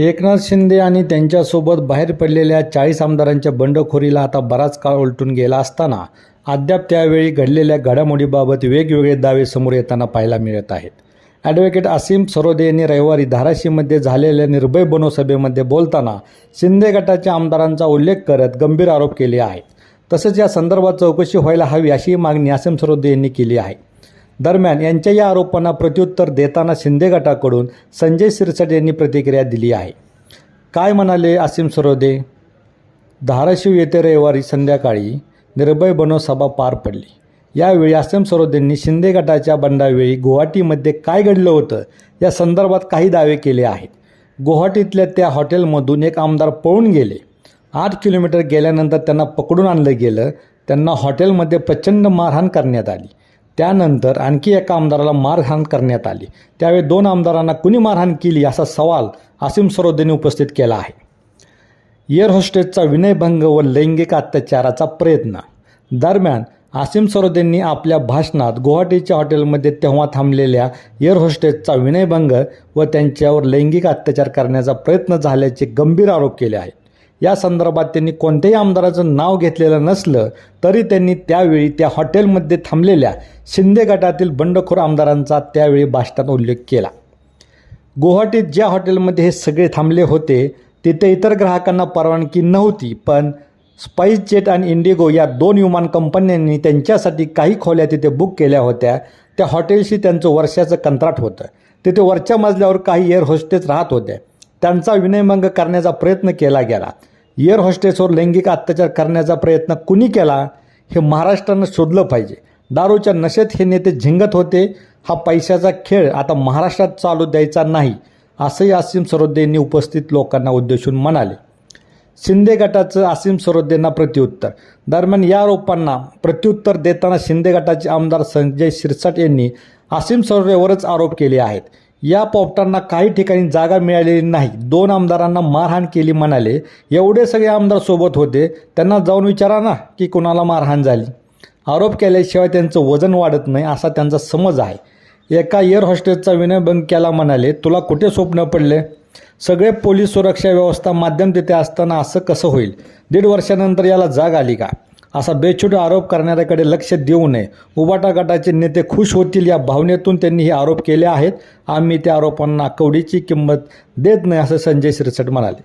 एकनाथ शिंदे आणि त्यांच्यासोबत बाहेर पडलेल्या चाळीस आमदारांच्या बंडखोरीला आता बराच काळ उलटून गेला असताना अद्याप त्यावेळी घडलेल्या घडामोडीबाबत वेगवेगळे दावे समोर येताना पाहायला मिळत आहेत. ॲडव्होकेट असीम सरोदे यांनी रविवारी धाराशीमध्ये झालेल्या निर्भय बनोसभेमध्ये बोलताना शिंदे गटाच्या आमदारांचा उल्लेख करत गंभीर आरोप केले आहेत. तसंच या संदर्भात चौकशी व्हायला हवी अशी मागणी असीम सरोदे यांनी केली आहे. दरम्यान यांच्या या आरोपांना प्रत्युत्तर देताना शिंदे गटाकडून संजय सिरसाट यांनी प्रतिक्रिया दिली आहे. काय म्हणाले आसिम सरोदे? धाराशिव येथे रविवारी संध्याकाळी निर्भय बनो सभा पार पडली. यावेळी आसिम सरोदेंनी शिंदे गटाच्या बंडावेळी गुवाहाटीमध्ये काय घडलं होतं या संदर्भात काही दावे केले आहेत. गुवाहाटीतल्या त्या हॉटेलमधून एक आमदार पळून गेले. आठ किलोमीटर गेल्यानंतर त्यांना पकडून आणलं गेलं. त्यांना हॉटेलमध्ये प्रचंड मारहाण करण्यात आली. त्यानंतर आणखी एका आमदाराला मारहाण करण्यात आली. त्यावेळी दोन आमदारांना कुणी मारहाण केली असा सवाल आसिम सरोदेने उपस्थित केला आहे. एअर होस्टेसचा विनयभंग व लैंगिक अत्याचाराचा प्रयत्न. दरम्यान आसिम सरोदेंनी आपल्या भाषणात गुवाहाटीच्या हॉटेलमध्ये तेव्हा थांबलेल्या एअर होस्टेसचा विनयभंग व त्यांच्यावर लैंगिक अत्याचार करण्याचा प्रयत्न झाल्याचे गंभीर आरोप केले आहेत. या संदर्भात त्यांनी कोणत्याही आमदाराचं नाव घेतलेलं नसलं तरी त्यांनी त्यावेळी त्या हॉटेलमध्ये थांबलेल्या शिंदे गटातील बंडखोर आमदारांचा त्यावेळी भाषणात उल्लेख केला. गुवाहाटीत ज्या हॉटेलमध्ये हे सगळे थांबले होते तिथे इतर ग्राहकांना परवानगी नव्हती पण स्पाईस जेट आणि इंडिगो या दोन विमान कंपन्यांनी त्यांच्यासाठी काही खोल्या तिथे बुक केल्या होत्या. त्या हॉटेलशी त्यांचं वर्षाचं कंत्राट होतं. तिथे वरच्या मजल्यावर काही एअर होस्टेस राहत होत्या त्यांचा विनयभंग करण्याचा प्रयत्न केला गेला. एअर होस्टेसवर लैंगिक अत्याचार करण्याचा प्रयत्न कुणी केला हे महाराष्ट्रानं शोधलं पाहिजे. दारूच्या नशेत हे नेते झिंगत होते हा पैशाचा खेळ आता महाराष्ट्रात चालू द्यायचा नाही असंही असीम सरोदे यांनी उपस्थित लोकांना उद्देशून म्हणाले. शिंदे गटाचं असीम सरोदेंना प्रत्युत्तर. दरम्यान या आरोपांना प्रत्युत्तर देताना शिंदे गटाचे आमदार संजय शिरसाट यांनी आसिम सरोदेवरच आरोप केले आहेत. या पोपटांना काही ठिकाणी जागा मिळालेली नाही. दोन आमदारांना मारहाण केली म्हणाले. एवढे सगळे आमदार सोबत होते. त्यांना जाऊन विचारा ना की कुणाला मारहाण झाली. आरोप केल्याशिवाय त्यांचं वजन वाढत नाही असा त्यांचा समज आहे. एका एअर हॉस्टेलचा विनयभंग केला म्हणाले तुला कुठे स्वप्न पडले? सगळे पोलीस सुरक्षा व्यवस्था माध्यम तिथे असताना असं कसं होईल? दीड वर्षानंतर याला जाग आली का? असा बेछूट आरोप करणाऱ्याकडे लक्ष देऊ नये. उबाटा गटाचे नेते खुश होतील या भावनेतून त्यांनी हे आरोप केले आहेत. आम्ही त्या आरोपांना कवडीची किंमत देत नाही असं संजय शिरसट म्हणाले.